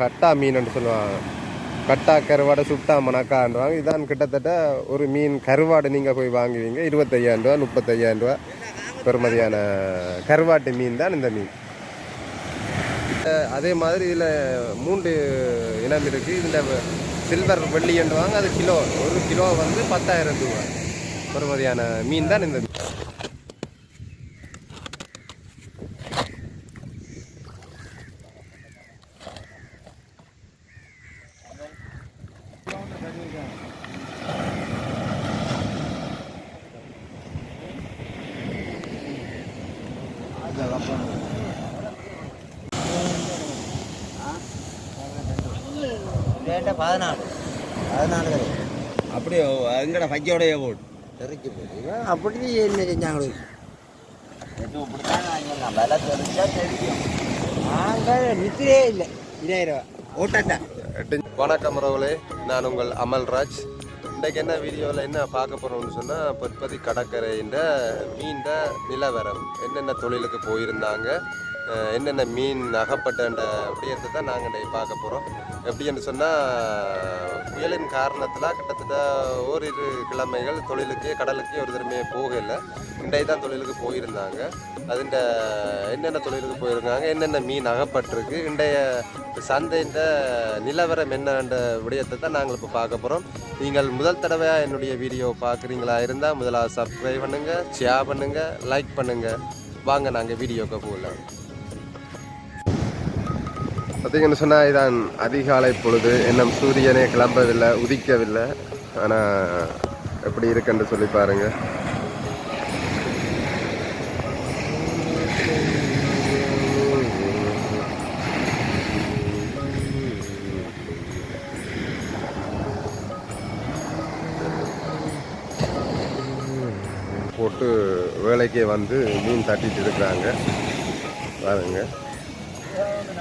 கட்டா மீன் சொல்லுவாங்க. கட்டா கருவாடை சுட்டா மணக்கான்றாங்க இதான் கிட்டத்தட்ட ஒரு மீன் கருவாடு நீங்கள் போய் வாங்குவீங்க. இருபத்தையாயிரம் ரூபா முப்பத்தையாயிரம் ரூபா பெருமதியான கருவாட்டு மீன் தான் இந்த மீன். அதே மாதிரி இதில் மூன்று இனம் இருக்குது இதில் சில்வர் வெள்ளின்றவாங்க அது கிலோ ஒரு கிலோ வந்து பத்தாயிரம் ரூபா பெருமதியான மீன் தான் இந்த மீன். பதினாலு பதினாலு அப்படியே எங்கட பச்சையோடைய போடு. தெறிச்சு போட்டு அப்படி என்ன செஞ்சாங்க விலை தெரிஞ்சா தெரியும். நாங்கள் நிற்கிறே இல்லை. இதாயிரம் ஓட்டட்டா வணக்கம் ரவலே நான் உங்கள் அமல்ராஜ். இன்றைக்கு என்ன வீடியோவில் என்ன பார்க்க போகிறோம்னு சொன்னால் பற்பதி கடற்கரையின் மீண்ட நிலவரம். என்னென்ன தொழிலுக்கு போயிருந்தாங்க என்னென்ன மீன் அகப்பட்டன்ற விடயத்தை தான் நாங்கள் இன்றைக்கு பார்க்க போகிறோம் எப்படின்னு சொன்னால் புயலின் காரணத்தில் கிட்டத்தட்ட ஓரிரு கிழமைகள் தொழிலுக்கே கடலுக்கே ஒரு தினமே போகலை. இன்றைக்கு தான் தொழிலுக்கு போயிருந்தாங்க. அதுண்ட என்னென்ன தொழிலுக்கு போயிருக்காங்க என்னென்ன மீன் அகப்பட்டிருக்கு இன்றைய சந்தையின் நிலவரம் என்னன்ற விடயத்தை தான் நாங்கள் இப்போ பார்க்க போகிறோம் நீங்கள் முதல் தடவையாக என்னுடைய வீடியோ பார்க்குறீங்களா இருந்தால் முதலாக சப்ஸ்கிரைப் பண்ணுங்கள் ஷேர் பண்ணுங்கள் லைக் பண்ணுங்கள் வாங்க நாங்கள் வீடியோக்கு போகலாம். பார்த்தீங்கன்னு சொன்னால் இதான் அதிகாலை பொழுது. இன்னும் சூரியனே கிளம்பவில்லை உதிக்கவில்லை. ஆனால் எப்படி இருக்குன்னு சொல்லி பாருங்கள் போட்டு வேலைக்கே வந்து மீன் தட்டிட்டு இருக்கிறாங்க. பாருங்கள்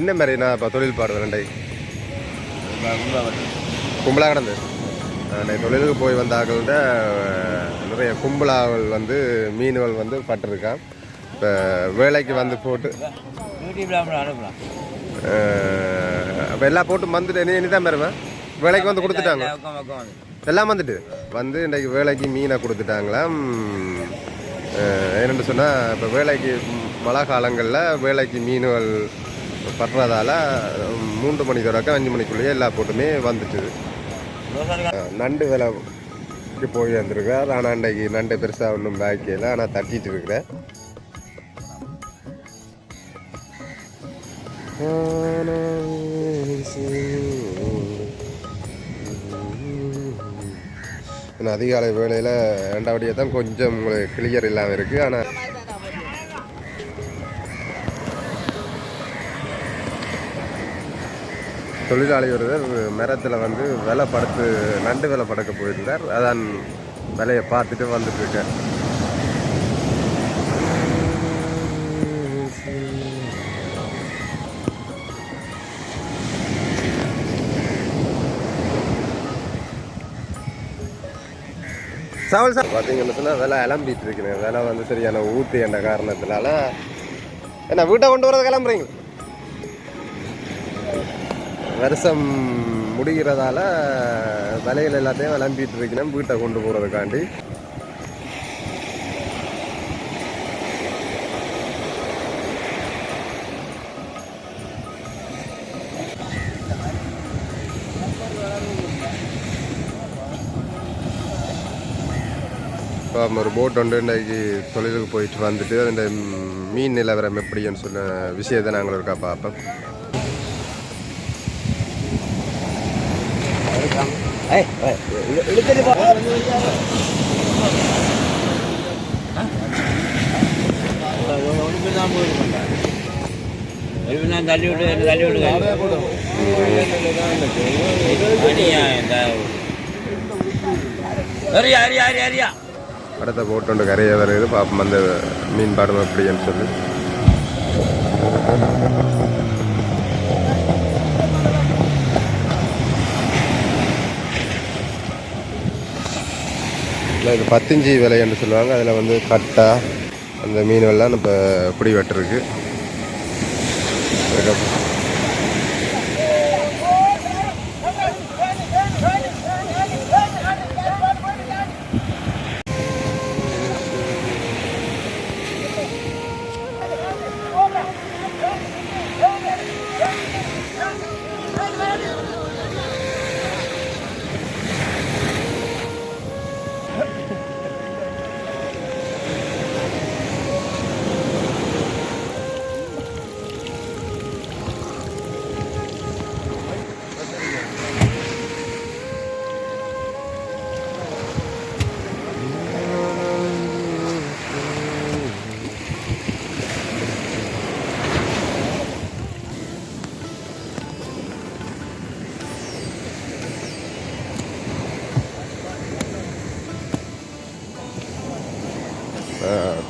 என்ன மாதிரி நான் இப்போ தொழில் பாடுவேன் நண்டை கும்பலாக கிடந்து. நான் தொழிலுக்கு போய் வந்த நிறைய கும்பலாவல் வந்து மீன்கள் வந்து பட்டிருக்கான். இப்போ வேலைக்கு வந்து போட்டு அப்போ எல்லாம் போட்டு வந்துட்டு நீ தான் பெறுவேன் வேலைக்கு வந்து கொடுத்துட்டாங்க. எல்லாம் வந்துட்டு வந்து இன்றைக்கு வேலைக்கு மீனை கொடுத்துட்டாங்களாம். என்னென்னு சொன்னால் இப்போ வேலைக்கு மழை காலங்களில் வேலைக்கு மீன்கள் படுறதால மூன்று மணி தொடக்கம் அஞ்சு மணிக்குள்ளேயே எல்லா போட்டுமே வந்துட்டு. நண்டு விலைக்கு போய் வந்திருக்கார் ஆனால் அன்றைக்கு நண்டு பெருசாக ஒன்றும் பாக்கியில் ஆனால் தட்டிட்டு இருக்கிறேன் அதிகாலை வேலையில் ரெண்டாவடியாக தான் கொஞ்சம் உங்களுக்கு கிளியர் இல்லாமல் இருக்குது ஆனால் தொழிலாளி ஒருவர் மரத்தில் வந்து விலை படுத்து நண்டு விலை படுக்க போயிருந்தார். அதான் விலையை பார்த்துட்டு வந்துட்டு இருக்கேன் சவல் சார் பார்த்தீங்கன்னு சொன்னால் விலை இளம்பிட்டு இருக்கிறேன் விலை வந்து சரியான ஊற்றி என்ற காரணத்தினால. என்ன வீட்டை கொண்டு வரது கிளம்புறீங்க? வருஷம் முடிகிறதால விலைகள் எல்லாத்தையும் விளம்பிட்டு இருக்கணும் வீட்டை கொண்டு போகிறதுக்காண்டி இப்போ ஒரு போட் ஒன்று இன்றைக்கு தொழிலுக்கு போயிட்டு வந்துட்டு அந்த மீன் நிலவரம் எப்படின்னு சொன்ன விஷயத்தை நாங்கள் இருக்கா பார்ப்போம். நான் தள்ளி விட்டு தள்ளி இந்த அரியா அரியா அரியா அரியா அடுத்த போட் ஒன்று கரையை வருது பார்ப்போம் அந்த மீன் பாடம் எப்படின்னு சொல்லி. இல்லை இது பத்திஞ்சி விலைன்னு சொல்லுவாங்க. அதில் வந்து கட்டா அந்த மீன்கள்லாம் நம்ம பிடி வெட்டுருக்கு அதுக்கப்புறம்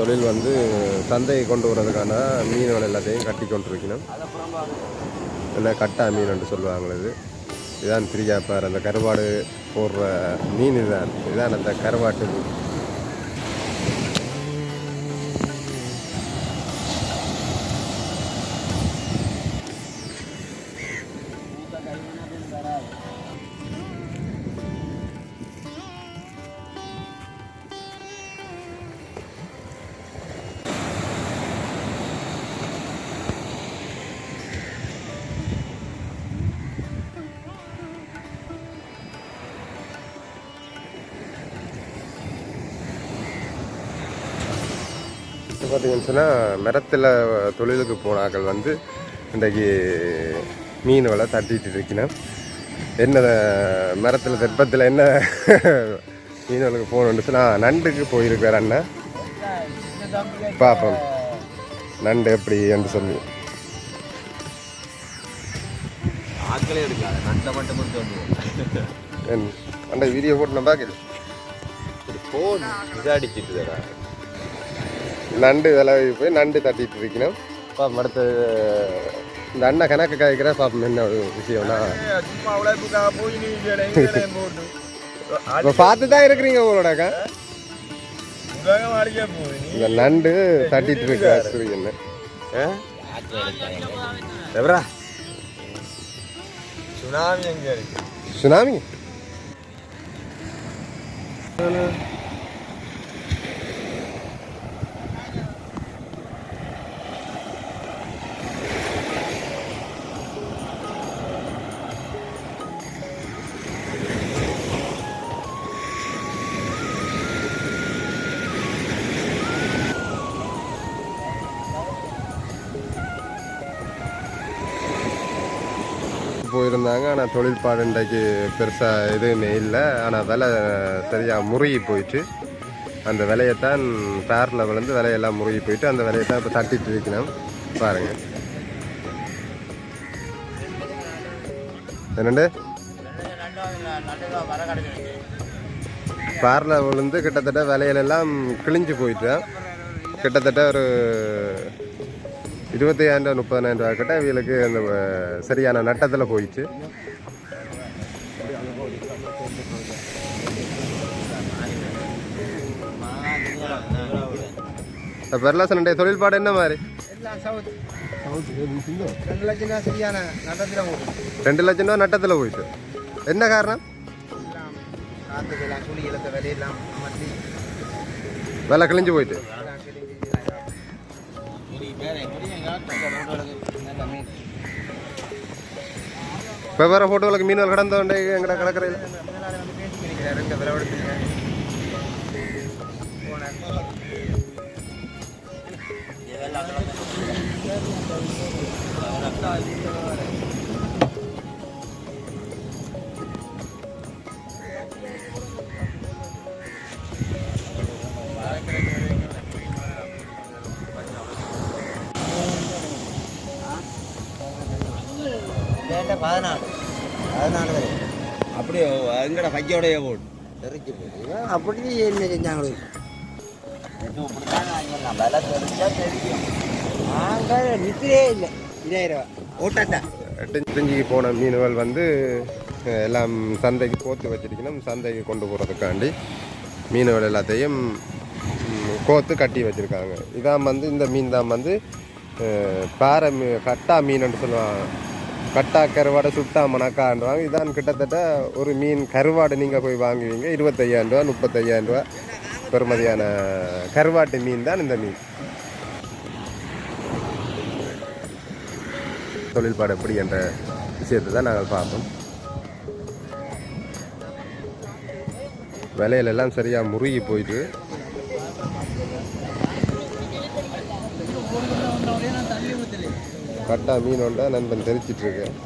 தொழில் வந்து சந்தையை கொண்டு வரதுக்கான மீன்கள் எல்லாத்தையும் கட்டி கொண்டு இருக்கணும் என்ன கட்டா மீன் என்று சொல்லுவாங்களே இது. இதான் பிரியாப்பார் அந்த கருவாடு போடுற மீன் இதுதான் இதுதான் அந்த கருவாட்டு பார்த்தீங்கன்னு சொன்னால் மரத்தில் தொழிலுக்கு போன ஆட்கள் வந்து இன்றைக்கு மீன் வலை தட்டிட்டு இருக்கணும் என்ன மரத்தில் தெப்பத்தில் என்ன மீன்களுக்கு போகணுன்னு சொன்னால் நண்டுக்கு போயிருக்கார் அண்ணா. பார்ப்போம் நண்டு எப்படி என்று சொல்லி. அந்த வீடியோ போட்டு நான் பார்க்குது ஃபோன் விசாரிச்சுட்டு தரா நண்டு விலை போய் நண்டு தட்டிட்டு இருக்கணும். பாப்போம் அடுத்து இந்த அண்ணா கணக்கு காய்க்கிற பாப்போம் என்ன ஒரு விஷயம்னா. இப்போ பார்த்து தான் இருக்கிறீங்க நீ இந்த நண்டு தட்டிட்டு இருக்கா சூரியன் எவரா? சுனாமி எங்க இருக்கு? சுனாமி? போயிருந்தாங்க ஆனால் தொழில்பாடு இன்றைக்கு பெருசாக எதுவுமே இல்லை. ஆனால் விலை சரியாக முறுகி போயிட்டு அந்த விலையைத்தான் பேரில் விழுந்து விலையெல்லாம் முறுகி போயிட்டு அந்த விலையைத்தான் இப்போ தட்டிட்டு இருக்கணும். பாருங்க. என்னண்டு? பேரில் விழுந்து கிட்டத்தட்ட விலையிலெல்லாம் கிழிஞ்சு போயிட்டேன் கிட்டத்தட்ட ஒரு இருபத்தையாயிரம் ரூபா முப்பதாயிரம் ரூபா கிட்ட இவங்களுக்கு அந்த சரியான நட்டத்தில் போயிடுச்சு. இப்போ பெரலாசனுடைய தொழில்பாடு என்ன மாதிரி? ரெண்டு லட்சம் ரூபா நட்டத்தில் போயிட்டு என்ன காரணம்? விலை கிழிஞ்சு போயிட்டு. வெவ்வேறு ஃபோட்டோகளுக்கு மீன் கடந்த உண்டு எங்கட கடற்கரையில்? ரெண்டு பதினாலு. பதினாலு வரை. அப்படியே எங்கட கையோடைய போடு. தெரிஞ்சு போகுது அப்படி என்ன செஞ்சாங்களோ. நாங்கள் இல்லை. இதாயிரம் ஓட்டத்தான் எட்டுஞ்சிக்கு போன மீன்கள் வந்து எல்லாம் சந்தைக்கு கோத்து வச்சிருக்கணும். சந்தைக்கு கொண்டு போகிறதுக்காண்டி மீன்கள் எல்லாத்தையும் கோத்து கட்டி வச்சுருக்காங்க. இதான் வந்து இந்த மீன் தான் வந்து பாறை மீ கட்டா மீனுன்னு சொல்லுவாங்க. கட்டா கருவாடை சுட்டா மணக்கான்றாங்க இதான் கிட்டத்தட்ட ஒரு மீன் கருவாடு நீங்கள் போய் வாங்குவீங்க. இருபத்தையாயிரம் ரூபா முப்பத்தையாயிரம் ரூபா பெருமதியான கருவாட்டு மீன் தான் இந்த மீன். தொழில்பாடு எப்படி என்ற விஷயத்தை தான் நாங்கள் பார்ப்போம் விலையிலெல்லாம் சரியாக முருகி போயிட்டு கட்டா மீன் ஒன்றா நண்பன் தெரிச்சிட்ருக்கேன்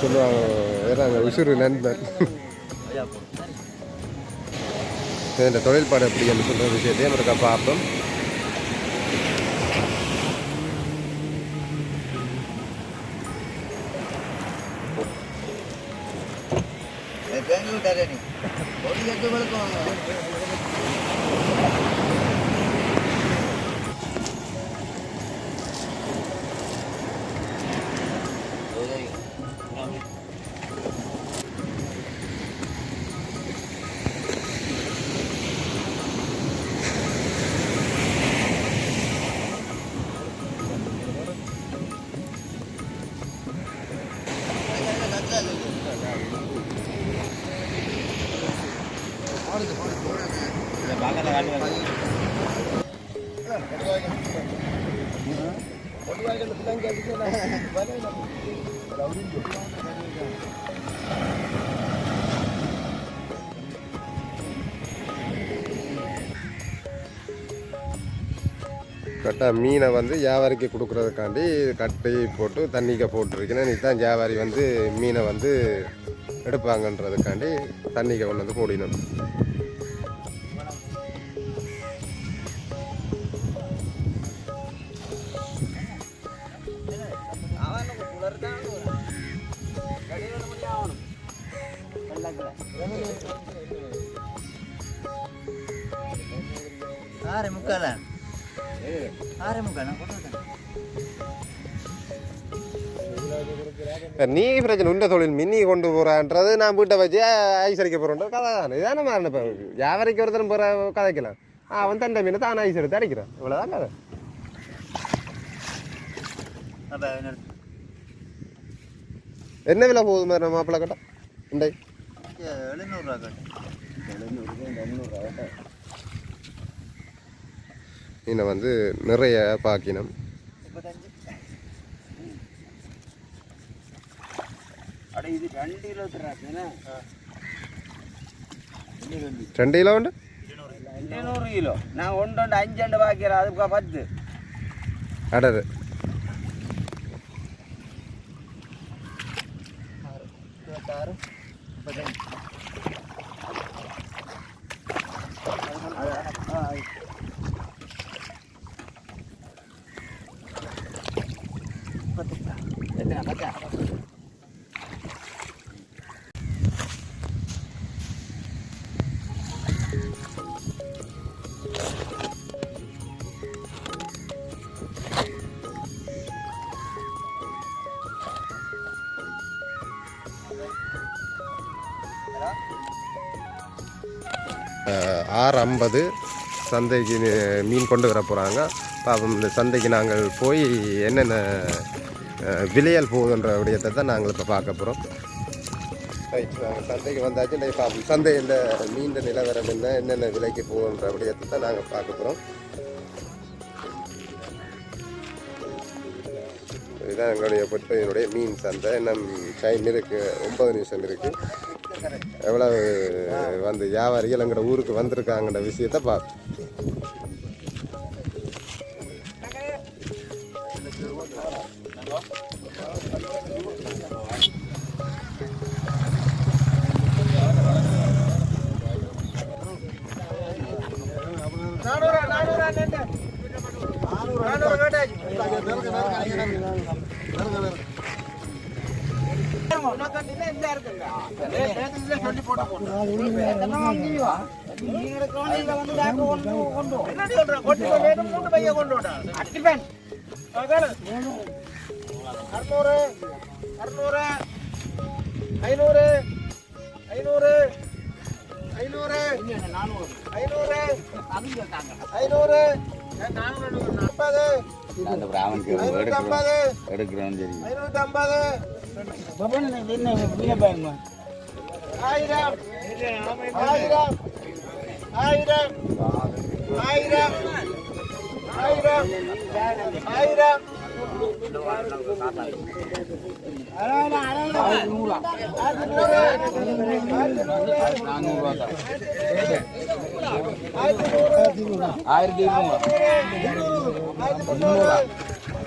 சொல்லுவாங்க வேறாங்க உசுறு நண்பன். இந்த தொழில்பாடு எப்படி என்று சொல்கிற விஷயத்தையும் இருக்கா பார்ப்போம் கரெக்டாக மீனை வந்து வியாபாரிக்கு கொடுக்குறதுக்காண்டி கட்டி போட்டு தண்ணிக்க போட்டுருக்கேன். இன்னைக்கு தான் வியாபாரி வந்து மீனை வந்து எடுப்பாங்கன்றதுக்காண்டி தண்ணிக்க கொண்டு வந்து போடணும். ஆறு முக்கால்? ஆறு முக்கால்? நீ பிரச்சனை உண்ட தொழில் மின்னி கொண்டு போறான்றது நான் வீட்டை வச்சு ஐஸ் அடிக்க போறேன்ற கதை தானே. இதான மாதிரி இப்போ வியாபாரிக்கு ஒருத்தரும் போகிற கதைக்கலாம் அவன் தண்டை மீனை தான் ஐஸ் எடுத்து அடிக்கிறான். இவ்வளோதான் கதை. என்ன விலை போகுது மாதிரி மாப்பிள்ளை கட்டா? இண்டை. மீனை வந்து நிறைய பாக்கினம். முப்பத்தஞ்சு அட இது ரெண்டு கிலோ உண்டு? இருநூறு கிலோ. நான் ஒன்று ரெண்டு அஞ்சு ரெண்டு பாக்கிறேன் அதுக்கு பத்து. அடது இருபத்தாறு முப்பத்தஞ்சு. ஆறு ஐம்பது சந்தைக்கு மீன் கொண்டு வர போகிறாங்க பாவம் இந்த சந்தைக்கு நாங்கள் போய் என்னென்ன விலையல் போகுதுன்ற விடயத்தை தான் நாங்கள் இப்போ பார்க்க போகிறோம் ரைட் நாங்கள் சந்தைக்கு வந்தாச்சு. இன்றைக்கு பார்ப்போம் சந்தையில் மீன் நிலவரம் என்ன என்னென்ன விலைக்கு போகுன்ற விடயத்தை தான் நாங்கள் பார்க்க போகிறோம் இதுதான் எங்களுடைய பொற்பையினுடைய மீன் சந்தை. இன்னும் டைம் இருக்குது ஒன்பது நிமிஷம் இருக்குது எவ்வளவு வந்து வியாபாரிகள் எங்களோட ஊருக்கு வந்திருக்காங்கன்ற விஷயத்த பார்ப்போம். அறுநூறு அறுநூறு ஐநூறு ஐநூறு ஐநூறு ஐநூறு ஐநூறு ஐம்பது அந்த பிராமனுக்கு எடுக்கிறோம் சரி ஐநூற்றி ஐம்பது ஆயிரம் ஆயிரம் ஆயிரம் ஆயிரம் ஆயிரம் ஆயிரம் ஆயிரத்தி நூறு ஆயிரத்தி நூறு ஆயிரத்தி நூறு ஆயிரத்தி இருநூறு ஆயிரத்தி முந்நூறு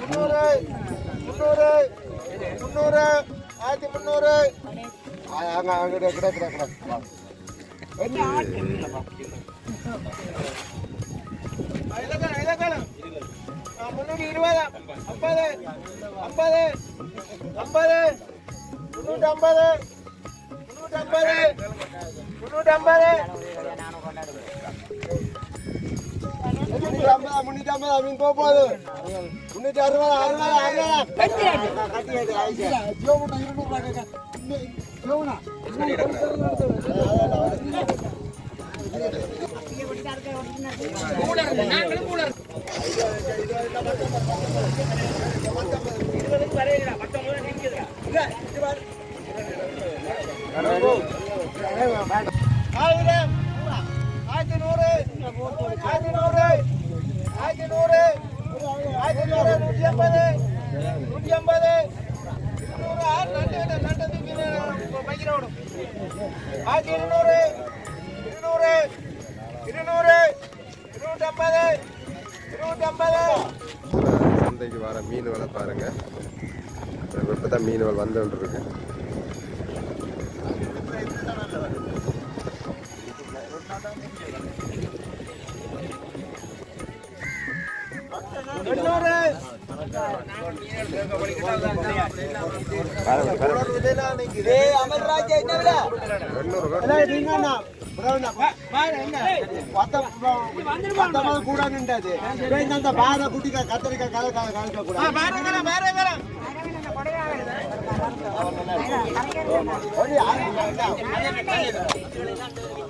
முந்நூறு முந்நூறு முந்நூறு ஆயிரத்தி முந்நூறு அங்கே அங்கே கிட கிட கிட முன்னூற்றி இருபது ஐம்பது ஐம்பது ஐம்பது முன்னூற்றி ஐம்பது முன்னூற்றி ஐம்பது முன்னூற்றி ஐம்பது முன்னூற்றி ஐம்பது அப்படின்னு போக போகுது முன்னூற்றி அறுபது அறுபது ஆயிரத்தி நூறு ஆயிரத்தி நூறு ஆயிரத்தி நூறு ஆயிரத்தி நூறு நூற்றி ஐம்பது ஆயிரத்தி இருநூறு இருநூறு இருநூறு இருநூற்றம்பது ஐம்பது ஐம்பது சந்தைக்கு வர மீன் பாருங்க. இப்போ தான் மீன்கள் வந்து இருக்கு கூட நின்றது பாத குட்டிக்க கத்திரிக்காய் கலை கலக்க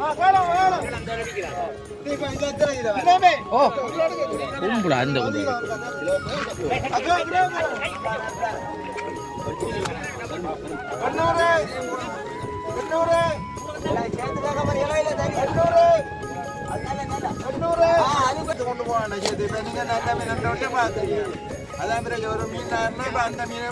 கூட கும்பலா அந்த கொண்டு போவாங்க நீங்க நல்ல மீன் ரெண்டு அதான் பிறகு ஒரு மீன் அந்த மீன்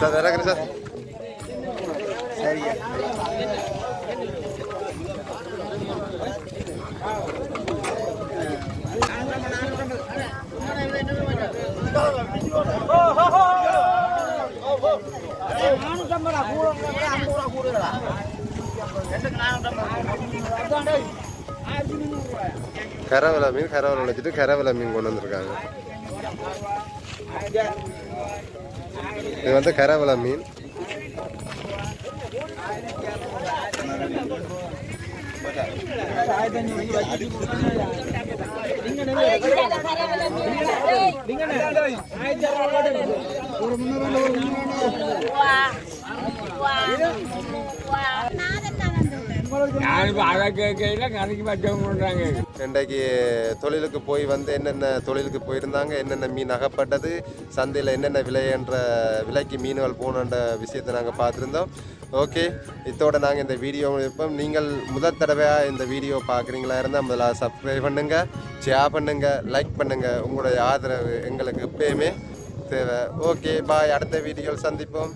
சார் இறக்குறேன் சார் சரியா கரவலை மீன் கரவலை வச்சுட்டு கரவலை மீன் கொண்டு வந்திருக்காங்க. இது வந்து கரவலை மீன். யாருக்கு அதை கேட்கல கணக்கு பச்சவங்க இன்றைக்கு தொழிலுக்கு போய் வந்து என்னென்ன தொழிலுக்கு போயிருந்தாங்க என்னென்ன மீன் அகப்பட்டது சந்தையில் என்னென்ன விலைன்ற விலைக்கு மீன்கள் போகணுன்ற விஷயத்தை நாங்கள் பார்த்துருந்தோம். ஓகே இதோட நாங்கள் இந்த வீடியோ இருப்போம் நீங்கள் முதல் தடவையாக இந்த வீடியோ பார்க்குறீங்களா இருந்தால் முதல்ல சப்ஸ்கிரைப் பண்ணுங்கள் ஷேர் பண்ணுங்கள் லைக் பண்ணுங்கள் உங்களுடைய ஆதரவு எங்களுக்கு எப்பயுமே தேவை. ஓகே பாய் அடுத்த வீடியோவில் சந்திப்போம்.